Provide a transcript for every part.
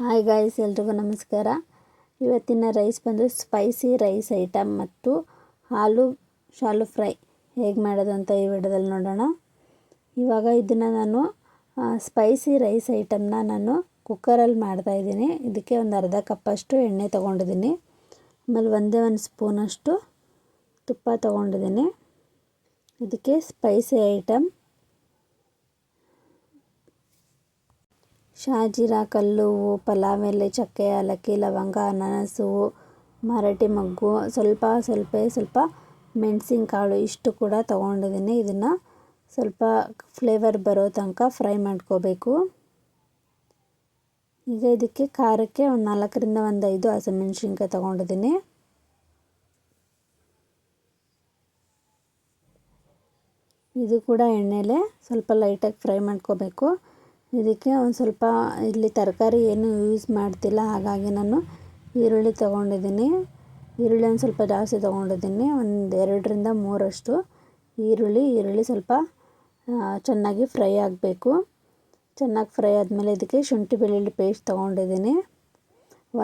Hi guys ಎಲ್ರಿಗೂ ನಮಸ್ಕಾರ. ಇವತ್ತಿನ ರೈಸ್ ಬಂದು ಸ್ಪೈಸಿ ರೈಸ್ ಐಟಮ್ ಮತ್ತು ಹಾಲು, ಶಾಲು ಫ್ರೈ ಹೇಗೆ ಮಾಡೋದು ಅಂತ ಈ ವಿಡಿಯೋದಲ್ಲಿ ನೋಡೋಣ. ಇವಾಗ ಇದನ್ನು ನಾನು ಸ್ಪೈಸಿ ರೈಸ್ ಐಟಮ್ನ ನಾನು ಕುಕ್ಕರಲ್ಲಿ ಮಾಡ್ತಾಯಿದ್ದೀನಿ ಇದಕ್ಕೆ ಒಂದು ಅರ್ಧ ಕಪ್ಪಷ್ಟು ಎಣ್ಣೆ ತೊಗೊಂಡಿದ್ದೀನಿ. ಆಮೇಲೆ ಒಂದೇ ಒಂದು ಸ್ಪೂನಷ್ಟು ತುಪ್ಪ ತೊಗೊಂಡಿದ್ದೀನಿ. ಇದಕ್ಕೆ ಸ್ಪೈಸಿ ಐಟಮ್ ಶಾಜೀರಾ ಹೂವು ಪಲಾವ್ ಎಲೆ ಚಕ್ಕೆ ಏಲಕ್ಕಿ ಲವಂಗ, ಅನಾನಸು ಮರಾಠಿ ಮೊಗ್ಗು, ಸ್ವಲ್ಪ ಸ್ವಲ್ಪ ಸ್ವಲ್ಪ ಮೆಣಸಿನಕಾಳು ಇಷ್ಟು ಕೂಡ ತೊಗೊಂಡಿದ್ದೀನಿ. ಇದನ್ನು ಸ್ವಲ್ಪ ಫ್ಲೇವರ್ ಬರೋ ತನಕ ಫ್ರೈ ಮಾಡ್ಕೋಬೇಕು. ಈಗ ಇದಕ್ಕೆ ಖಾರಕ್ಕೆ ಒಂದು ನಾಲ್ಕರಿಂದ ಒಂದು ಐದು ಹಸಿಮೆಣ್ಸಿನ್ಕಾಯಿ ತೊಗೊಂಡಿದ್ದೀನಿ. ಇದು ಕೂಡ ಎಣ್ಣೆಲೆ ಸ್ವಲ್ಪ ಲೈಟಾಗಿ ಫ್ರೈ ಮಾಡ್ಕೋಬೇಕು. ಇದಕ್ಕೆ ಒಂದು ಸ್ವಲ್ಪ ಇಲ್ಲಿ ತರಕಾರಿ ಏನು ಯೂಸ್ ಮಾಡ್ತಿಲ್ಲ, ಹಾಗಾಗಿ ನಾನು ಈರುಳ್ಳಿ ತೊಗೊಂಡಿದ್ದೀನಿ. ಈರುಳ್ಳಿ ಒಂದು ಸ್ವಲ್ಪ ಜಾಸ್ತಿ ತೊಗೊಂಡಿದ್ದೀನಿ, ಒಂದು ಎರಡರಿಂದ ಮೂರಷ್ಟು ಈರುಳ್ಳಿ. ಈರುಳ್ಳಿ ಸ್ವಲ್ಪ ಚೆನ್ನಾಗಿ ಫ್ರೈ ಆಗಬೇಕು. ಚೆನ್ನಾಗಿ ಫ್ರೈ ಆದಮೇಲೆ ಇದಕ್ಕೆ ಶುಂಠಿ ಬೆಳ್ಳುಳ್ಳಿ ಪೇಸ್ಟ್ ತೊಗೊಂಡಿದ್ದೀನಿ.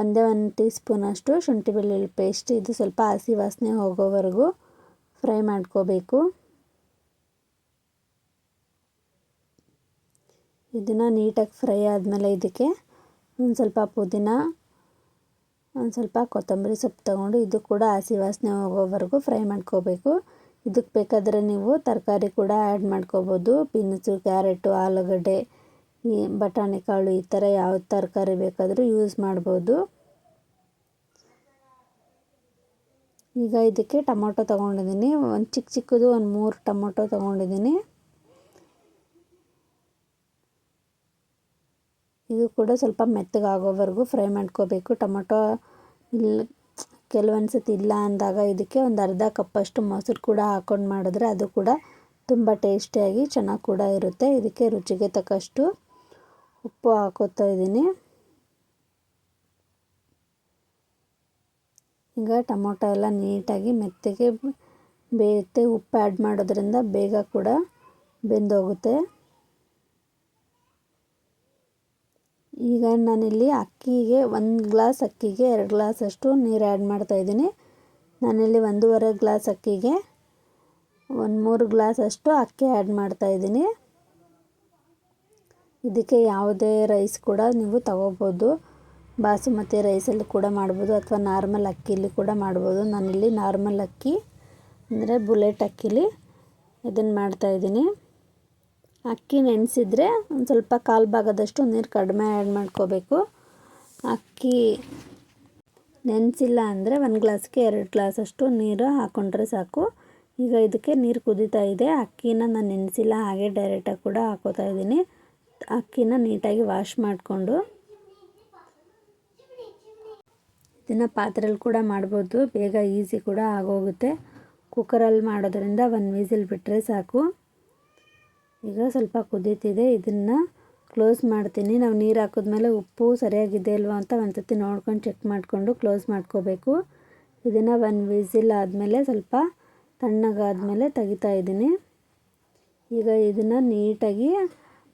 ಒಂದೇ ಒಂದು ಟೀ ಸ್ಪೂನಷ್ಟು ಶುಂಠಿ ಬೆಳ್ಳುಳ್ಳಿ ಪೇಸ್ಟ್ ಇದು ಸ್ವಲ್ಪ ಹಸಿ ವಾಸನೆ ಹೋಗೋವರೆಗೂ ಫ್ರೈ ಮಾಡ್ಕೋಬೇಕು. ಇದನ್ನು ನೀಟಾಗಿ ಫ್ರೈ ಆದಮೇಲೆ ಇದಕ್ಕೆ ಒಂದು ಸ್ವಲ್ಪ ಪುದೀನ, ಒಂದು ಸ್ವಲ್ಪ ಕೊತ್ತಂಬರಿ ಸೊಪ್ಪು ತಗೊಂಡು ಇದು ಕೂಡ ಹಸಿ ವಾಸನೆ ಹೋಗೋವರೆಗೂ ಫ್ರೈ ಮಾಡ್ಕೋಬೇಕು. ಇದಕ್ಕೆ ಬೇಕಾದರೆ ನೀವು ತರಕಾರಿ ಕೂಡ ಆ್ಯಡ್ ಮಾಡ್ಕೋಬೋದು. ಬೀನ್ಸು, ಕ್ಯಾರೆಟು, ಆಲೂಗಡ್ಡೆ, ಈ ಬಟಾಣಿ ಕಾಳು ಈ ಥರ ಯಾವ ತರಕಾರಿ ಬೇಕಾದರೂ ಯೂಸ್ ಮಾಡ್ಬೋದು. ಈಗ ಇದಕ್ಕೆ ಟೊಮೊಟೊ ತೊಗೊಂಡಿದ್ದೀನಿ. ಒಂದು ಚಿಕ್ಕ ಚಿಕ್ಕದು ಒಂದು ಮೂರು ಟೊಮೊಟೊ ತೊಗೊಂಡಿದ್ದೀನಿ. ಇದು ಕೂಡ ಸ್ವಲ್ಪ ಮೆತ್ತಗಾಗೋವರೆಗೂ ಫ್ರೈ ಮಾಡ್ಕೋಬೇಕು. ಟೊಮೊಟೊ ಇಲ್ಲ ಕೆಲವೊಂದು ಸತಿ ಇಲ್ಲ ಅಂದಾಗ ಇದಕ್ಕೆ ಒಂದು ಅರ್ಧ ಕಪ್ಪಷ್ಟು ಮೊಸರು ಕೂಡ ಹಾಕ್ಕೊಂಡು ಮಾಡಿದ್ರೆ ಅದು ಕೂಡ ತುಂಬ ಟೇಸ್ಟಿಯಾಗಿ ಚೆನ್ನಾಗಿ ಕೂಡ ಇರುತ್ತೆ. ಇದಕ್ಕೆ ರುಚಿಗೆ ತಕ್ಕಷ್ಟು ಉಪ್ಪು ಹಾಕೋತಾ ಇದ್ದೀನಿ. ಈಗ ಟೊಮೊಟೊ ಎಲ್ಲ ನೀಟಾಗಿ ಮೆತ್ತಗೆ ಬೇಯುತ್ತೆ. ಉಪ್ಪು ಆ್ಯಡ್ ಮಾಡೋದ್ರಿಂದ ಬೇಗ ಕೂಡ ಬೆಂದೋಗುತ್ತೆ. ಈಗ ನಾನಿಲ್ಲಿ ಅಕ್ಕಿಗೆ ಒಂದು ಗ್ಲಾಸ್ ಅಕ್ಕಿಗೆ ಎರಡು ಗ್ಲಾಸಷ್ಟು ನೀರು ಆ್ಯಡ್ ಮಾಡ್ತಾಯಿದ್ದೀನಿ ನಾನಿಲ್ಲಿ ಒಂದೂವರೆ ಗ್ಲಾಸ್ ಅಕ್ಕಿಗೆ ಒಂದು ಮೂರು ಗ್ಲಾಸಷ್ಟು ಅಕ್ಕಿ ಆ್ಯಡ್ ಮಾಡ್ತಾಯಿದ್ದೀನಿ ಇದಕ್ಕೆ ಯಾವುದೇ ರೈಸ್ ಕೂಡ ನೀವು ತಗೋಬೋದು. ಬಾಸುಮತಿ ರೈಸಲ್ಲಿ ಕೂಡ ಮಾಡ್ಬೋದು ಅಥವಾ ನಾರ್ಮಲ್ ಅಕ್ಕಿಲಿ ಕೂಡ ಮಾಡ್ಬೋದು. ನಾನಿಲ್ಲಿ ನಾರ್ಮಲ್ ಅಕ್ಕಿ ಅಂದರೆ ಬುಲೆಟ್ ಅಕ್ಕಿಲಿ ಇದನ್ನು ಮಾಡ್ತಾಯಿದ್ದೀನಿ ಅಕ್ಕಿ ನೆನೆಸಿದ್ರೆ ಒಂದು ಸ್ವಲ್ಪ ಕಾಲು ಭಾಗದಷ್ಟು ನೀರು ಕಡಿಮೆ ಆ್ಯಡ್ ಮಾಡ್ಕೋಬೇಕು. ಅಕ್ಕಿ ನೆನೆಸಿಲ್ಲ ಅಂದರೆ ಒಂದು ಗ್ಲಾಸ್ಗೆ ಎರಡು ಗ್ಲಾಸಷ್ಟು ನೀರು ಹಾಕ್ಕೊಂಡ್ರೆ ಸಾಕು. ಈಗ ಇದಕ್ಕೆ ನೀರು ಕುದೀತಾ ಇದೆ. ಅಕ್ಕಿನ ನಾನು ನೆನೆಸಿಲ್ಲ, ಹಾಗೆ ಡೈರೆಕ್ಟಾಗಿ ಕೂಡ ಹಾಕೋತಾ ಇದ್ದೀನಿ. ಅಕ್ಕಿನ ನೀಟಾಗಿ ವಾಶ್ ಮಾಡಿಕೊಂಡು. ಇದನ್ನು ಪಾತ್ರೆಯಲ್ಲಿ ಕೂಡ ಮಾಡ್ಬೋದು. ಬೇಗ ಈಸಿ ಕೂಡ ಆಗೋಗುತ್ತೆ. ಕುಕ್ಕರಲ್ಲಿ ಮಾಡೋದ್ರಿಂದ ಒಂದು ವಿಸಿಲ್ ಬಿಟ್ಟರೆ ಸಾಕು. ಈಗ ಸ್ವಲ್ಪ ಕುದೀತಿದೆ, ಇದನ್ನು ಕ್ಲೋಸ್ ಮಾಡ್ತೀನಿ. ನಾವು ನೀರು ಹಾಕಿದ್ಮೇಲೆ ಉಪ್ಪು ಸರಿಯಾಗಿದೆ ಅಲ್ವಾ ಅಂತ ಒಂದ್ಸತಿ ನೋಡ್ಕೊಂಡು ಚೆಕ್ ಮಾಡಿಕೊಂಡು ಕ್ಲೋಸ್ ಮಾಡ್ಕೋಬೇಕು. ಇದನ್ನು ಒಂದು ವಿಸಿಲ್ ಆದಮೇಲೆ ಸ್ವಲ್ಪ ತಣ್ಣಗಾದಮೇಲೆ ತೆಗಿತಾ ಇದ್ದೀನಿ. ಈಗ ಇದನ್ನು ನೀಟಾಗಿ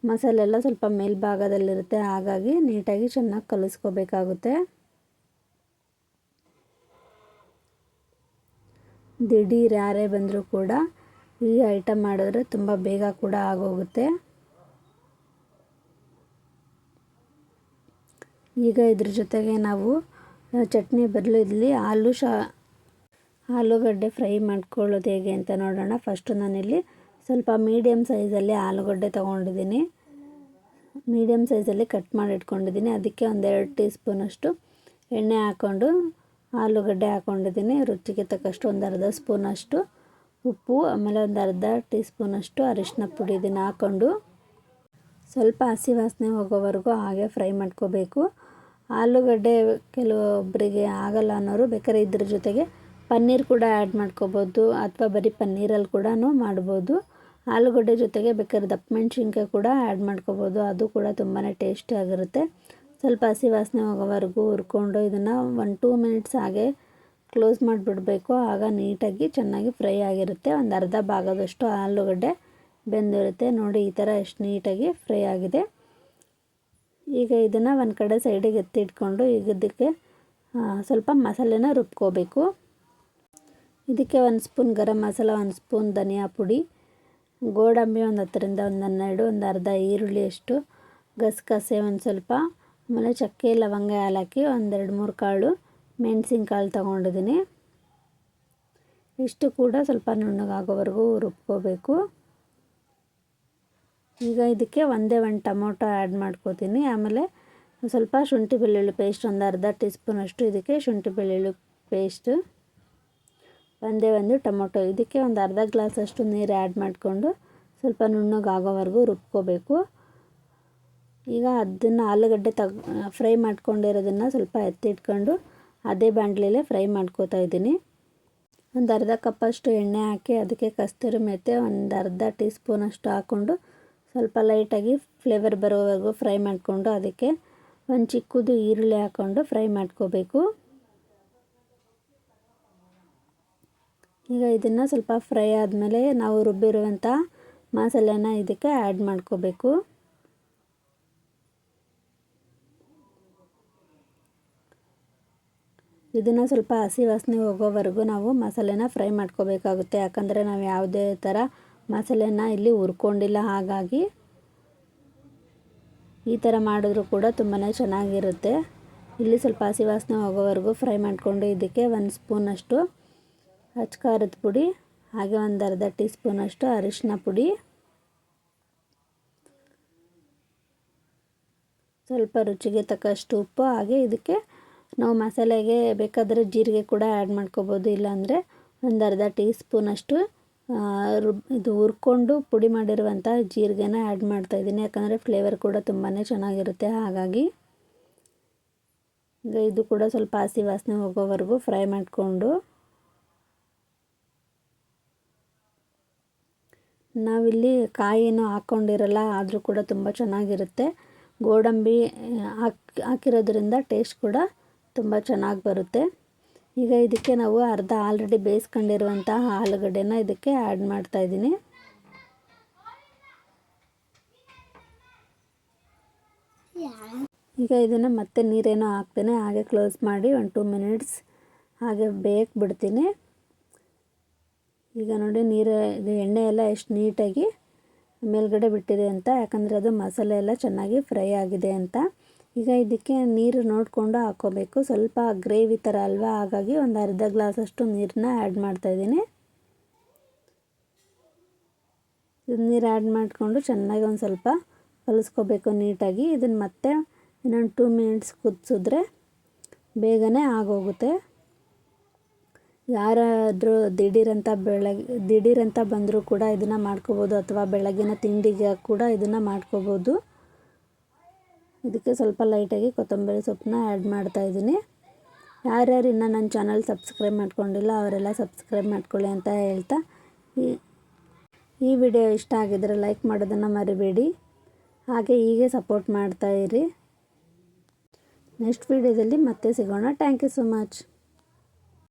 ಮಸಾಲೆ ಎಲ್ಲ ಸ್ವಲ್ಪ ಮೇಲ್ಭಾಗದಲ್ಲಿರುತ್ತೆ, ಹಾಗಾಗಿ ನೀಟಾಗಿ ಚೆನ್ನಾಗಿ ಕಲಿಸ್ಕೋಬೇಕಾಗುತ್ತೆ. ದಿಢೀರ್ ಯಾರೇ ಬಂದರೂ ಕೂಡ ಈ ಐಟಮ್ ಮಾಡಿದ್ರೆ ತುಂಬ ಬೇಗ ಕೂಡ ಆಗೋಗುತ್ತೆ. ಈಗ ಇದ್ರ ಜೊತೆಗೆ ನಾವು ಚಟ್ನಿ ಬದಲು ಇಲ್ಲಿ ಆಲೂ ಶಾ, ಆಲೂಗಡ್ಡೆ ಫ್ರೈ ಮಾಡ್ಕೊಳ್ಳೋದು ಹೇಗೆ ಅಂತ ನೋಡೋಣ. ಫಸ್ಟು ನಾನಿಲ್ಲಿ ಸ್ವಲ್ಪ ಮೀಡಿಯಮ್ ಸೈಜಲ್ಲಿ ಆಲೂಗಡ್ಡೆ ತೊಗೊಂಡಿದ್ದೀನಿ. ಮೀಡಿಯಮ್ ಸೈಜಲ್ಲಿ ಕಟ್ ಮಾಡಿ ಇಟ್ಕೊಂಡಿದ್ದೀನಿ. ಅದಕ್ಕೆ ಒಂದೆರಡು ಟೀ ಸ್ಪೂನಷ್ಟು ಎಣ್ಣೆ ಹಾಕ್ಕೊಂಡು ಆಲೂಗಡ್ಡೆ ಹಾಕ್ಕೊಂಡಿದ್ದೀನಿ ರುಚಿಗೆ ತಕ್ಕಷ್ಟು ಒಂದು ಅರ್ಧ ಸ್ಪೂನಷ್ಟು ಉಪ್ಪು, ಆಮೇಲೆ ಒಂದು ಅರ್ಧ ಟೀ ಸ್ಪೂನಷ್ಟು ಅರಿಶಿನ ಪುಡಿ ಇದನ್ನು ಹಾಕ್ಕೊಂಡು ಸ್ವಲ್ಪ ಹಸಿ ವಾಸನೆ ಹೋಗೋವರೆಗೂ ಹಾಗೆ ಫ್ರೈ ಮಾಡ್ಕೋಬೇಕು. ಆಲೂಗಡ್ಡೆ ಕೆಲವೊಬ್ಬರಿಗೆ ಆಗಲ್ಲ ಅನ್ನೋರು ಬೇಕಾದ್ರೆ ಇದ್ರ ಜೊತೆಗೆ ಪನ್ನೀರ್ ಕೂಡ ಆ್ಯಡ್ ಮಾಡ್ಕೋಬೋದು ಅಥವಾ ಬರೀ ಪನ್ನೀರಲ್ಲಿ ಕೂಡ ಮಾಡ್ಬೋದು. ಆಲೂಗಡ್ಡೆ ಜೊತೆಗೆ ಬೇಕಾದ್ರೆ ದಪ್ಪ ಮೆಣಸಿನ್ಕಾಯಿ ಕೂಡ ಆ್ಯಡ್ ಮಾಡ್ಕೋಬೋದು, ಅದು ಕೂಡ ತುಂಬಾ ಟೇಸ್ಟಿಯಾಗಿರುತ್ತೆ ಸ್ವಲ್ಪ ಹಸಿ ವಾಸನೆ ಹೋಗೋವರೆಗೂ ಹುರ್ಕೊಂಡು ಇದನ್ನು ಒನ್ ಟೂ ಮಿನಿಟ್ಸ್ ಹಾಗೆ ಕ್ಲೋಸ್ ಮಾಡಿಬಿಡಬೇಕು. ಆಗ ನೀಟಾಗಿ ಚೆನ್ನಾಗಿ ಫ್ರೈ ಆಗಿರುತ್ತೆ. ಒಂದು ಅರ್ಧ ಭಾಗದಷ್ಟು ಆಲೂಗಡ್ಡೆ ಬೆಂದಿರುತ್ತೆ. ನೋಡಿ, ಈ ಥರ ಎಷ್ಟು ನೀಟಾಗಿ ಫ್ರೈ ಆಗಿದೆ. ಈಗ ಇದನ್ನು ಒಂದು ಕಡೆ ಸೈಡಿಗೆ ಎತ್ತಿಟ್ಕೊಂಡು ಈಗ ಇದಕ್ಕೆ ಸ್ವಲ್ಪ ಮಸಾಲೆನ ರುಬ್ಕೋಬೇಕು. ಇದಕ್ಕೆ ಒಂದು ಸ್ಪೂನ್ ಗರಂ ಮಸಾಲ, ಒಂದು ಸ್ಪೂನ್ ಧನಿಯಾ ಪುಡಿ, ಗೋಡಂಬಿ ಒಂದು ಹತ್ತರಿಂದ ಒಂದು ಹನ್ನೆರಡು, ಒಂದು ಅರ್ಧ ಈರುಳ್ಳಿಯಷ್ಟು ಗಸಗಸೆ ಒಂದು ಸ್ವಲ್ಪ, ಆಮೇಲೆ ಚಕ್ಕೆ, ಲವಂಗ ಏಲಕ್ಕಿ ಒಂದೆರಡು ಮೂರು ಕಾಳು ಮೆಣಸಿನ್ಕಾಳು ತೊಗೊಂಡಿದ್ದೀನಿ ಇಷ್ಟು ಕೂಡ ಸ್ವಲ್ಪ ನುಣ್ಣಗಾಗೋವರೆಗೂ ರುಬ್ಕೋಬೇಕು. ಈಗ ಇದಕ್ಕೆ ಒಂದೇ ಒಂದು ಟೊಮೊಟೊ ಆ್ಯಡ್ ಮಾಡ್ಕೋತೀನಿ. ಆಮೇಲೆ ಸ್ವಲ್ಪ ಶುಂಠಿ ಬೆಳ್ಳುಳ್ಳಿ ಪೇಸ್ಟ್ ಒಂದು ಅರ್ಧ ಟೀ ಸ್ಪೂನಷ್ಟು ಇದಕ್ಕೆ ಶುಂಠಿ ಬೆಳ್ಳುಳ್ಳಿ ಪೇಸ್ಟ್, ಒಂದೇ ಒಂದು ಟೊಮೊಟೊ. ಇದಕ್ಕೆ ಒಂದು ಅರ್ಧ ಗ್ಲಾಸಷ್ಟು ನೀರು ಆ್ಯಡ್ ಮಾಡಿಕೊಂಡು ಸ್ವಲ್ಪ ನುಣ್ಣಗಾಗೋವರೆಗೂ ರುಬ್ಕೋಬೇಕು. ಈಗ ಅದನ್ನು ಆಲೂಗಡ್ಡೆ ತಗ್, ಫ್ರೈ ಮಾಡ್ಕೊಂಡಿರೋದನ್ನು ಸ್ವಲ್ಪ ಎತ್ತಿಟ್ಕೊಂಡು ಅದೇ ಬಾಣಲೆಯಲ್ಲೇ ಫ್ರೈ ಮಾಡ್ಕೋತಾ ಇದ್ದೀನಿ. ಒಂದು ಅರ್ಧ ಕಪ್ಪಷ್ಟು ಎಣ್ಣೆ ಹಾಕಿ ಅದಕ್ಕೆ ಕಸ್ತೂರಿ ಮೆತ್ತೆ ಒಂದು ಅರ್ಧ ಟೀ ಸ್ಪೂನಷ್ಟು ಹಾಕ್ಕೊಂಡು ಸ್ವಲ್ಪ ಲೈಟಾಗಿ ಫ್ಲೇವರ್ ಬರೋವರೆಗೂ ಫ್ರೈ ಮಾಡಿಕೊಂಡು ಅದಕ್ಕೆ ಒಂದು ಚಿಕ್ಕದು ಈರುಳ್ಳಿ ಹಾಕ್ಕೊಂಡು ಫ್ರೈ ಮಾಡ್ಕೋಬೇಕು. ಈಗ ಇದನ್ನು ಸ್ವಲ್ಪ ಫ್ರೈ ಆದಮೇಲೆ ನಾವು ರುಬ್ಬಿರುವಂಥ ಮಸಾಲೆನ ಇದಕ್ಕೆ ಆ್ಯಡ್ ಮಾಡ್ಕೋಬೇಕು. ಇದನ್ನು ಸ್ವಲ್ಪ ಹಸಿ ವಾಸನೆ ಹೋಗೋವರೆಗೂ ನಾವು ಮಸಾಲೆನ ಫ್ರೈ ಮಾಡ್ಕೋಬೇಕಾಗುತ್ತೆ. ಯಾಕಂದರೆ ನಾವು ಯಾವುದೇ ಥರ ಮಸಾಲೆನ ಇಲ್ಲಿ ಹುರ್ಕೊಂಡಿಲ್ಲ. ಹಾಗಾಗಿ ಈ ಥರ ಮಾಡಿದ್ರೂ ಕೂಡ ತುಂಬಾ ಚೆನ್ನಾಗಿರುತ್ತೆ. ಇಲ್ಲಿ ಸ್ವಲ್ಪ ಹಸಿ ವಾಸನೆ ಹೋಗೋವರೆಗೂ ಫ್ರೈ ಮಾಡಿಕೊಂಡು ಇದಕ್ಕೆ ಒಂದು ಸ್ಪೂನಷ್ಟು ಹಚ್ಚ ಖಾರದ ಪುಡಿ, ಹಾಗೆ ಒಂದು ಅರ್ಧ ಟೀ ಸ್ಪೂನಷ್ಟು ಅರಿಶಿನ ಪುಡಿ. ಸ್ವಲ್ಪ ರುಚಿಗೆ ತಕ್ಕಷ್ಟು ಉಪ್ಪು, ಹಾಗೆ ಇದಕ್ಕೆ ನಾವು ಮಸಾಲೆಗೆ ಬೇಕಾದರೆ ಜೀರಿಗೆ ಕೂಡ ಆ್ಯಡ್ ಮಾಡ್ಕೋಬೋದು. ಇಲ್ಲಾಂದರೆ ಒಂದು ಅರ್ಧ ಟೀ ಸ್ಪೂನಷ್ಟು ರುಬ್ ಇದು ಹುರ್ಕೊಂಡು ಪುಡಿ ಮಾಡಿರುವಂಥ ಜೀರಿಗೆನ ಆ್ಯಡ್ ಮಾಡ್ತಾಯಿದ್ದೀನಿ ಯಾಕಂದರೆ ಫ್ಲೇವರ್ ಕೂಡ ತುಂಬಾ ಚೆನ್ನಾಗಿರುತ್ತೆ. ಹಾಗಾಗಿ ಈಗ ಇದು ಕೂಡ ಸ್ವಲ್ಪ ಹಸಿ ವಾಸನೆ ಹೋಗೋವರೆಗೂ ಫ್ರೈ ಮಾಡಿಕೊಂಡು ನಾವಿಲ್ಲಿ ಕಾಯಿನೂ ಹಾಕ್ಕೊಂಡಿರಲ್ಲ ಆದರೂ ಕೂಡ ತುಂಬ ಚೆನ್ನಾಗಿರುತ್ತೆ. ಗೋಡಂಬಿ ಹಾಕಿ, ಹಾಕಿರೋದ್ರಿಂದ ಟೇಸ್ಟ್ ಕೂಡ ತುಂಬ ಚೆನ್ನಾಗಿ ಬರುತ್ತೆ. ಈಗ ಇದಕ್ಕೆ ನಾವು ಅರ್ಧ ಆಲ್ರೆಡಿ ಬೇಯಿಸ್ಕೊಂಡಿರುವಂತಹ ಆಲೂಗಡ್ಡೆನ ಇದಕ್ಕೆ ಆ್ಯಡ್ ಮಾಡ್ತಾಯಿದ್ದೀನಿ ಈಗ ಇದನ್ನು ಮತ್ತೆ ನೀರೇನೋ ಹಾಕ್ತೇನೆ. ಹಾಗೆ ಕ್ಲೋಸ್ ಮಾಡಿ ಒಂದು ಟೂ ಮಿನಿಟ್ಸ್ ಹಾಗೆ ಬೇಕು ಬಿಡ್ತೀನಿ. ಈಗ ನೋಡಿ ನೀರು, ಇದು ಎಣ್ಣೆ ಎಲ್ಲ ಎಷ್ಟು ನೀಟಾಗಿ ಮೇಲ್ಗಡೆ ಬಿಟ್ಟಿದೆ ಅಂತ. ಯಾಕಂದರೆ ಅದು ಮಸಾಲೆ ಎಲ್ಲ ಚೆನ್ನಾಗಿ ಫ್ರೈ ಆಗಿದೆ ಅಂತ. ಈಗ ಇದಕ್ಕೆ ನೀರು ನೋಡಿಕೊಂಡು ಹಾಕ್ಕೋಬೇಕು ಸ್ವಲ್ಪ ಗ್ರೇವಿ ಥರ ಅಲ್ವಾ? ಹಾಗಾಗಿ ಒಂದು ಅರ್ಧ ಗ್ಲಾಸಷ್ಟು ನೀರನ್ನ ಆ್ಯಡ್ ಮಾಡ್ತಾಯಿದ್ದೀನಿ ನೀರು ಆ್ಯಡ್ ಮಾಡಿಕೊಂಡು ಚೆನ್ನಾಗಿ ಒಂದು ಸ್ವಲ್ಪ ಕಲಿಸ್ಕೋಬೇಕು ನೀಟಾಗಿ. ಇದನ್ನು ಮತ್ತೆ ಇನ್ನೊಂದು ಟೂ ಮಿನಿಟ್ಸ್ ಕುದಿಸಿದ್ರೆ ಬೇಗನೆ ಆಗೋಗುತ್ತೆ. ಯಾರಾದರೂ ದಿಢೀರಂತ ಬೆಳಗ್ಗೆ ದಿಢೀರಂತ ಬಂದರೂ ಕೂಡ ಇದನ್ನು ಮಾಡ್ಕೋಬೋದು ಅಥವಾ ಬೆಳಗಿನ ತಿಂಡಿಗೆ ಕೂಡ ಇದನ್ನು ಮಾಡ್ಕೋಬೋದು. ಇದಕ್ಕೆ ಸ್ವಲ್ಪ ಲೈಟಾಗಿ ಕೊತ್ತಂಬರಿ ಸೊಪ್ಪನ್ನ ಆ್ಯಡ್ ಮಾಡ್ತಾಯಿದ್ದೀನಿ ಯಾರ್ಯಾರು ಇನ್ನೂ ನನ್ನ ಚಾನಲ್ ಸಬ್ಸ್ಕ್ರೈಬ್ ಮಾಡ್ಕೊಂಡಿಲ್ಲ ಅವರೆಲ್ಲ ಸಬ್ಸ್ಕ್ರೈಬ್ ಮಾಡ್ಕೊಳ್ಳಿ ಅಂತ ಹೇಳ್ತಾ ಈ ಈ ವಿಡಿಯೋ ಇಷ್ಟ ಆಗಿದ್ರೆ ಲೈಕ್ ಮಾಡೋದನ್ನು ಮರಿಬೇಡಿ. ಹಾಗೆ ಹೀಗೆ ಸಪೋರ್ಟ್ ಮಾಡ್ತಾಯಿರಿ ನೆಕ್ಸ್ಟ್ ವಿಡಿಯೋದಲ್ಲಿ ಮತ್ತೆ ಸಿಗೋಣ. Thank you so much.